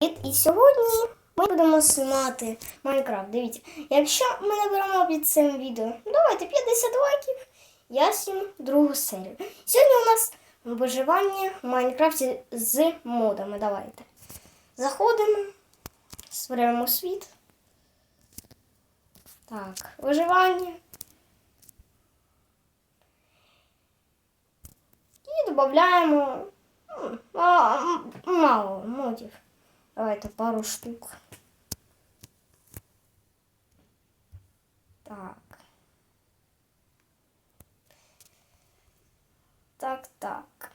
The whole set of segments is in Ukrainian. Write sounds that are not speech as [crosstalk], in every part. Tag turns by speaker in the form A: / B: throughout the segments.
A: І сьогодні ми будемо знімати Майнкрафт. Дивіться, якщо ми наберемо під цим відео, давайте 50 лайків, я зніму другу серію. Сьогодні у нас виживання в Майнкрафті з модами. Давайте. Заходимо, створюємо світ. Так, виживання. І додаємо мало модів. Давайте пару штук. Так. Так, так.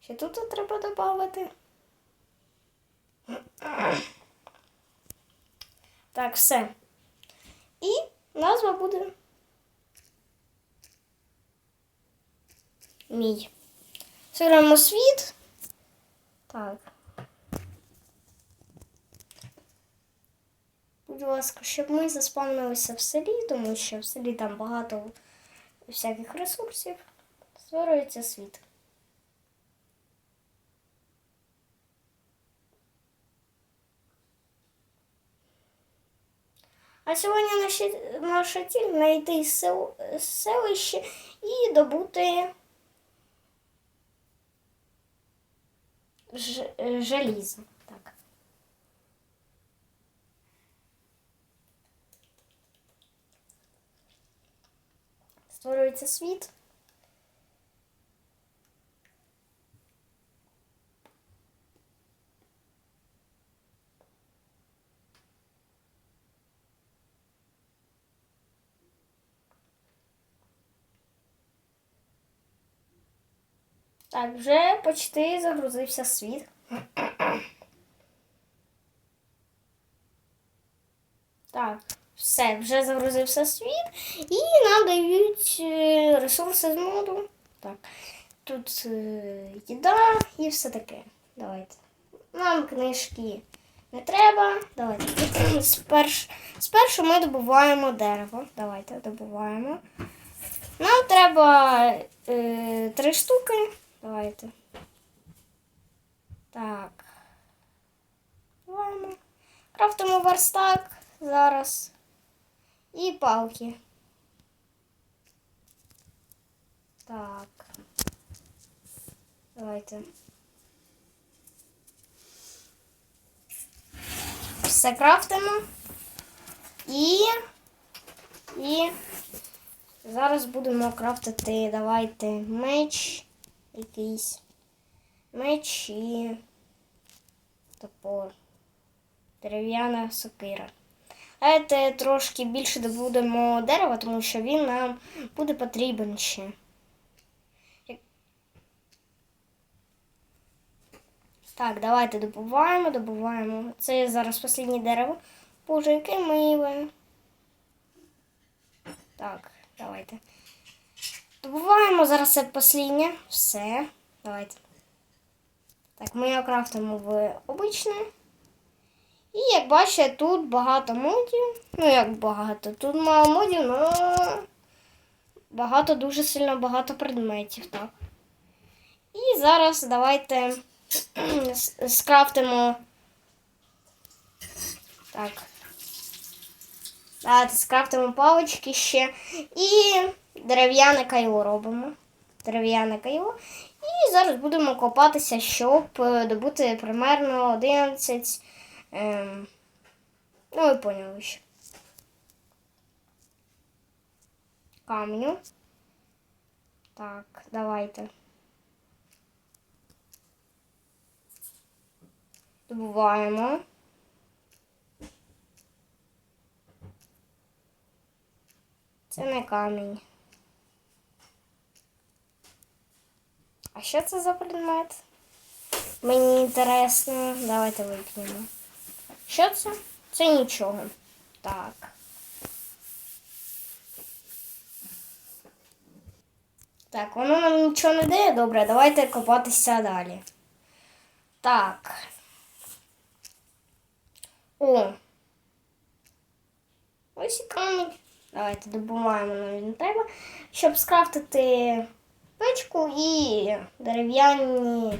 A: Ще тут треба додати. Так, все. І назва буде мій. Створюємо світ. Так. Будь ласка, щоб ми заспавнилися в селі, тому що в селі там багато всяких ресурсів. Створюється світ. А сьогодні наша, наша ціль знайти сел, селище і добути Ж, е, желізо. Так. Створюється світ. Так, вже почти загрузився світ. Так, все, вже загрузився світ. І нам дають е, ресурси з моду. Так. Тут е, їда і все таке. Давайте. Нам книжки не треба. Давайте. [clears throat] Спершу, спершу ми добуваємо дерево. Давайте добуваємо. Нам треба е, три штуки. Давайте. Так. Давайте. Крафтимо верстак зараз. І палки. Так. Давайте. Все крафтимо. І. І. Зараз будемо крафтити. Давайте меч якийсь. Меч і топор. Дерев'яна сокира. Давайте трошки більше добудемо дерева, тому що він нам буде потрібен ще. Так, давайте добуваємо, добуваємо. Це зараз останнє дерево. Боже, яке миле. Так, давайте. Добуваємо зараз це посліднє. Все. Давайте. Так, ми його крафтимо в обичне. І як бачите, тут багато модів. Ну, як багато. Тут мало модів, але багато, дуже сильно багато предметів, так. І зараз давайте [clears throat] скрафтимо. Так. Давайте скрафтимо палички ще. І дерев'яне кайло робимо. Дерев'яне кайло. І зараз будемо копатися, щоб е, добути примерно 11. Ем, ну, ви поняли що. Камню. Так, давайте. Добуваємо. Це не камінь. Що це за предмет? Мені інтересно. Давайте викинемо. Що це? Це нічого. Так. Так, воно нам нічого не дає. Добре, давайте копатися далі. Так. О. Ось і камінь. Давайте добуваємо нам він треба. Щоб скрафтити печку і дерев'яні